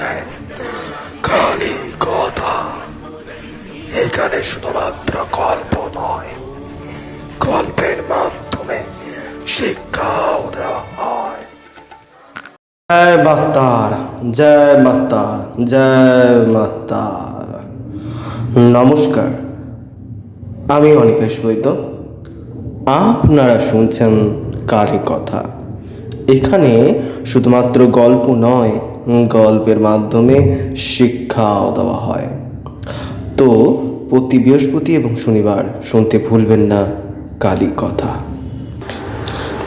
শুনছেন খালি কথা। এখানে শুধুমাত্র গল্প নয়, গল্পের মাধ্যমে শিক্ষাও দেওয়া হয়। জয় মাতার জয় মাতার জয় মাতার। নমস্কার, আমি অনিকেশ বৈদ্য। আপনারা শুনছেন কালী কথা এখানে শুধুমাত্র গল্প নয় গল্পের মাধ্যমে শিক্ষা দেওয়া হয়। তো প্রতি বৃহস্পতি এবং শনিবার শুনতে ভুলবেন না কালী কথা।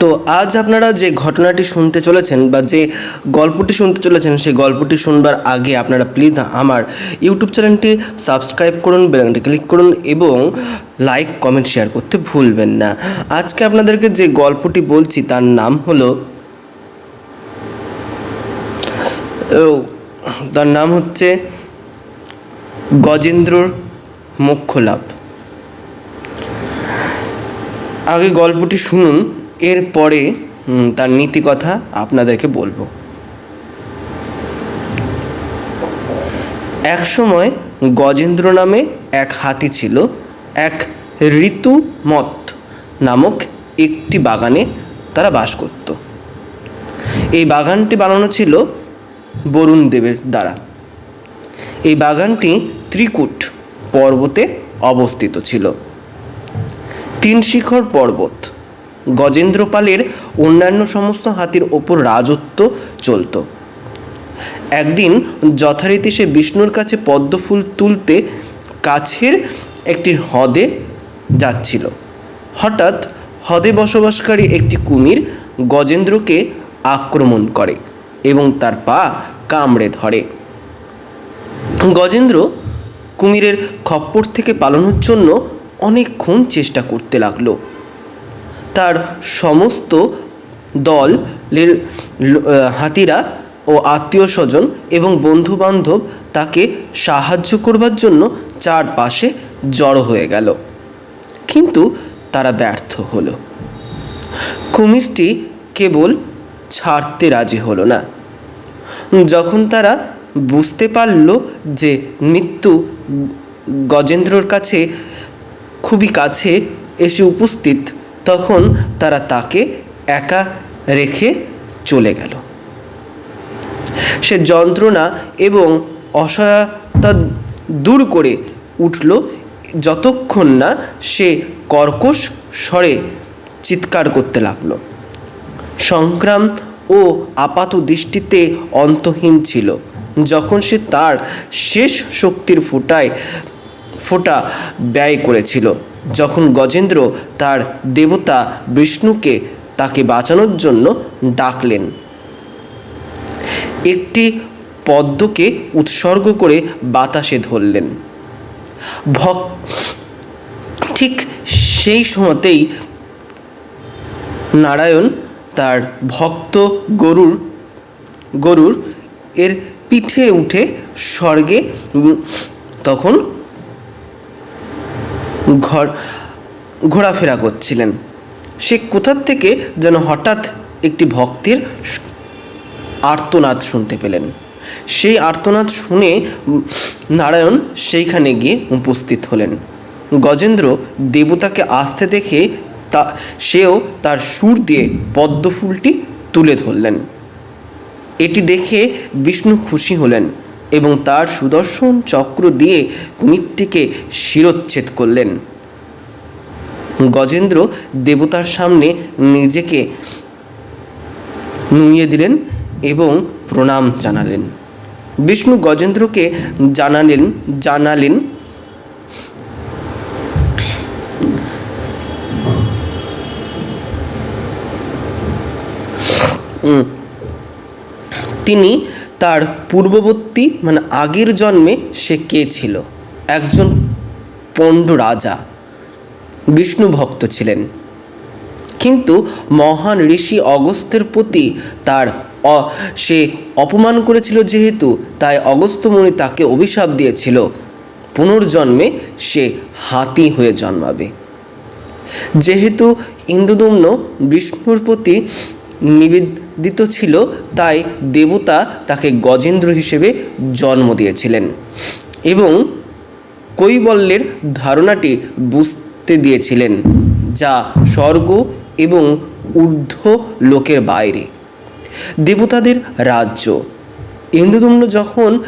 তো আজ আপনারা যে ঘটনাটি শুনতে চলেছেন বা যে গল্পটি শুনতে চলেছেন সেই গল্পটি শুনবার আগে আপনারা প্লিজ আমার ইউটিউব চ্যানেলটি সাবস্ক্রাইব করুন বেলানটি ক্লিক করুন এবং লাইক কমেন্ট শেয়ার করতে ভুলবেন না। আজকে আপনাদেরকে যে গল্পটি বলছি তার নাম হলো ও তার নাম হচ্ছে গজেন্দ্রর মোক্ষ লাভ আগে গল্পটি শুনুন এরপরে তার নীতি কথা আপনাদেরকে বলব। এক সময় গজেন্দ্র নামে এক হাতি ছিল, এক ঋতুমত নামক একটি বাগানে তারা বাস করত। এই বাগানটি বানানো ছিল বরুণ দেবের দ্বারা। এই বাগানটি ত্রিকুট পর্বতে অবস্থিত ছিল। তিন শিখর পর্বত, গজেন্দ্রপালের অন্যান্য সমস্ত হাতির ওপর রাজত্ব চলত। একদিন যথারীতি সে বিষ্ণুর কাছে পদ্মফুল তুলতে কাছের একটি হ্রদে যাচ্ছিল। হঠাৎ হ্রদে বসবাসকারী একটি কুমির গজেন্দ্রকে আক্রমণ করে। এবং তার পা কামড়ে ধরে। গজেন্দ্র কুমিরের খপ্পর থেকে পালানোর জন্য অনেকক্ষণ চেষ্টা করতে লাগল। তার সমস্ত দলের হাতিরা ও আত্মীয় স্বজন এবং বন্ধু বান্ধব তাকে সাহায্য করবার জন্য চারপাশে জড়ো হয়ে গেল। কিন্তু তারা ব্যর্থ হলো। কুমিরটি কেবল ছাড়তে রাজি হলো না। যখন তারা বুঝতে পারল যে মৃত্যু গজেন্দ্রর কাছে খুবই কাছে এসে উপস্থিত, তখন তারা তাকে একা রেখে চলে গেল। সে যন্ত্রণা এবং অসহায়তা দূর করে উঠল, যতক্ষণ না সে কর্কশ স্বরে চিৎকার করতে লাগল। সংগ্রাম ও আপাত দৃষ্টিতে অন্তহীন ছিল। যখন সে তার শেষ শক্তির ফোটায়, ফোঁটা ব্যয় করেছিল, যখন গজেন্দ্র তার দেবতা বিষ্ণুকে তাকে বাঁচানোর জন্য ডাকলেন। একটি পদ্মকে উৎসর্গ করে বাতাসে ধরলেন। ভক, ঠিক সেই সময়তেই নারায়ণ তার ভক্ত গরুর গরুর এর পিঠে উঠে স্বর্গে তখন ঘর, ঘোরাফেরা করছিলেন। সে কোথার থেকে যেন হঠাৎ একটি ভক্তের আর্তনাদ শুনতে পেলেন। সেই আর্তনাদ শুনে নারায়ণ সেইখানে গিয়ে উপস্থিত হলেন। গজেন্দ্র দেবতাকে আসতে দেখে তা সেও তার সুর দিয়ে পদ্মফুলটি তুলে ধরলেন। এটি দেখে বিষ্ণু খুশি হলেন এবং তার সুদর্শন চক্র দিয়ে কুমিরটিকে শিরোচ্ছেদ করলেন। গজেন্দ্র দেবতার সামনে নিজেকে নুইয়ে দিলেন এবং প্রণাম জানালেন। বিষ্ণু গজেন্দ্রকে জানালেন জানালেন তিনি তার পূর্ববর্তী মানে আগের জন্মে সে কে ছিল? একজন পণ্ড রাজা, বিষ্ণু ভক্ত ছিলেন। কিন্তু মহান ঋষি অগস্ত্যের প্রতি তার সে অপমান করেছিল যেহেতু তাই অগস্ত্যমুনি তাকে অভিশাপ দিয়েছিল। পুনর্জন্মে সে হাতি হয়ে জন্মাবে। যেহেতু ইন্দ্রদম্ন বিষ্ণুর প্রতি নিবেদিত ছিল, তাই দেবতা তাকে গজেন্দ্র হিসেবে জন্ম দিয়েছিলেন। এবং কৈবল্যের ধারণাটি বুঝতে দিয়েছিলেন, যা স্বর্গ এবং ঊর্ধ্ব লোকের বাইরে। দেবতাদের রাজ্য। ইন্দ্রদম্ন যখন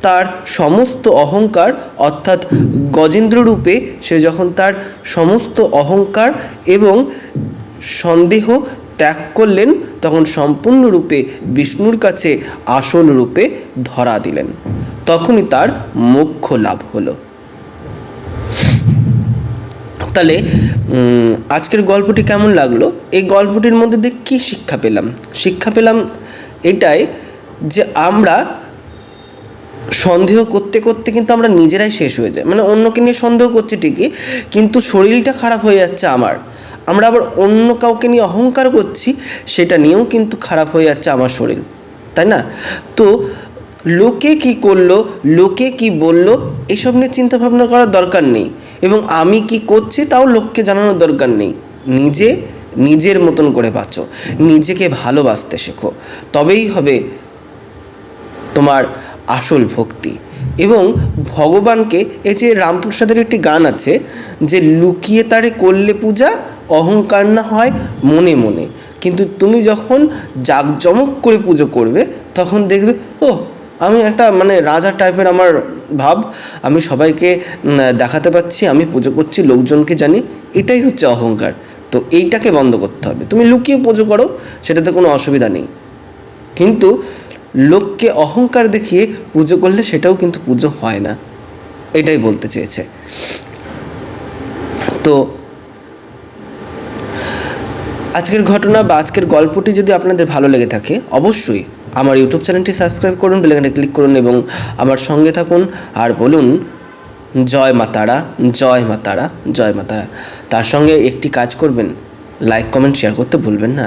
তার সমস্ত অহংকার, অর্থাৎ গজেন্দ্র রূপে সে যখন তার সমস্ত অহংকার এবং সন্দেহ ত্যাগ করলেন, তখন সম্পূর্ণরূপে বিষ্ণুর কাছে আসল রূপে ধরা দিলেন। তখনই তার মোক্ষ লাভ হলো। তাহলে আজকের গল্পটি কেমন লাগল? এই গল্পটির মধ্যে দিয়ে কী শিক্ষা পেলাম? শিক্ষা পেলাম এটাই যে আমরা সন্দেহ করতে করতে কিন্তু আমরা নিজেরাই শেষ হয়ে যাই। মানে অন্যকে নিয়ে সন্দেহ করছি ঠিকই, কিন্তু শরীরটা খারাপ হয়ে যাচ্ছে আমার। আমরা আবার অন্য কাউকে নিয়ে অহংকার করছি, সেটা নিয়েও কিন্তু খারাপ হয়ে যাচ্ছে আমার শরীর, তাই না? তো লোকে কি করল, লোকে কি বলল, এসব নিয়ে চিন্তা ভাবনা করার দরকার নেই এবং আমি কি করছি তাও লোককে জানানোর দরকার নেই। নিজে, নিজের মতন করে বাঁচো, নিজেকে ভালোবাসতে শেখো, তবেই হবে তোমার আসল ভক্তি এবং ভগবানকে, এই যে রামপ্রসাদের একটি গান আছে যে, লুকিয়ে তারে করলে পূজা অহংকার না হয়, মনে মনে। কিন্তু তুমি যখন জাঁকজমক করে পুজো করবে, তখন দেখবে ও আমি একটা মানে রাজা টাইপের আমার ভাব। আমি সবাইকে দেখাতে পাচ্ছি, আমি পুজো করছি, লোকজনকে জানি, এটাই হচ্ছে অহংকার। তো এইটাকে বন্ধ করতে হবে। তুমি লুকিয়ে পুজো করো, সেটাতে কোনো অসুবিধা নেই। কিন্তু লোককে অহংকার দেখিয়ে পুজো করলে সেটাও কিন্তু পুজো হয় না। এটাই বলতে চেয়েছে। তো আজকের ঘটনা বা আজকের গল্পটি যদি আপনাদের ভালো লেগে থাকে, অবশ্যই আমার ইউটিউব চ্যানেলটি সাবস্ক্রাইব করুন বেলেখানে ক্লিক করুন এবং আমার সঙ্গে থাকুন আর বলুন, জয় মা তারা, জয় মা তারা, জয় মা তারা। তার সঙ্গে একটি কাজ করবেন লাইক কমেন্ট শেয়ার করতে ভুলবেন না।